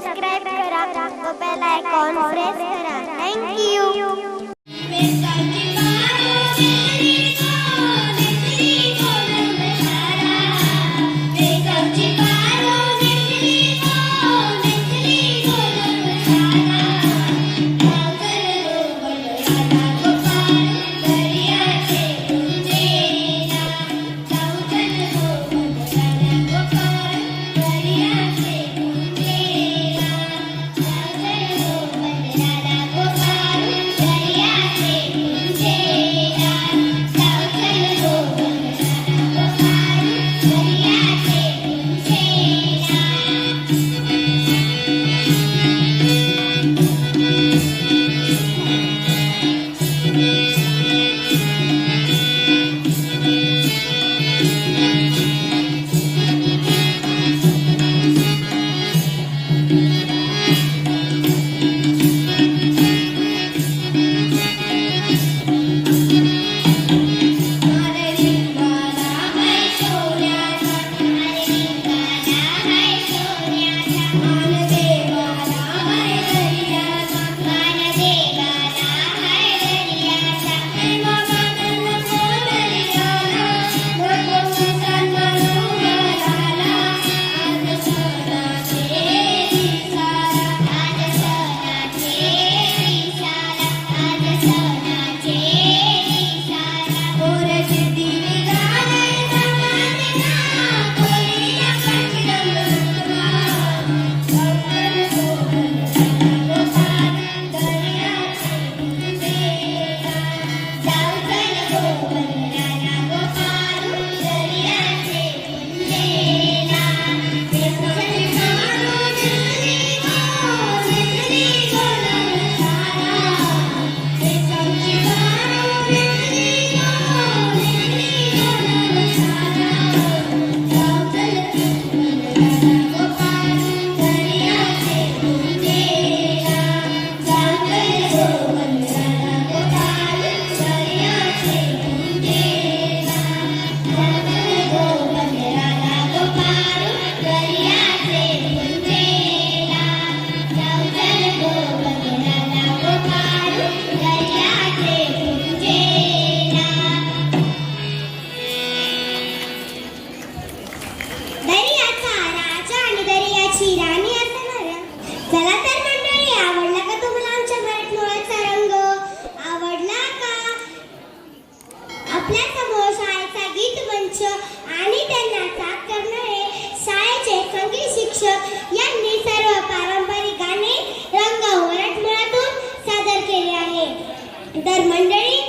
Subscribe करा व bell icon press करा. थँक्यू दर्याची राणी असं म्हणा. चला तर मंडळी आवडला का तुम्हाला आमच्या मराठमोळ्याचा रंग? आवडला का? आपल्यासमोर शाळेचा गीत मंच आणि त्यांना साथ करणारे शाळेचे संगीत शिक्षक यांनी सर्व पारंपरिक गाणे रंग मराठमोळ्यातून सादर केले आहे. तर मंडळी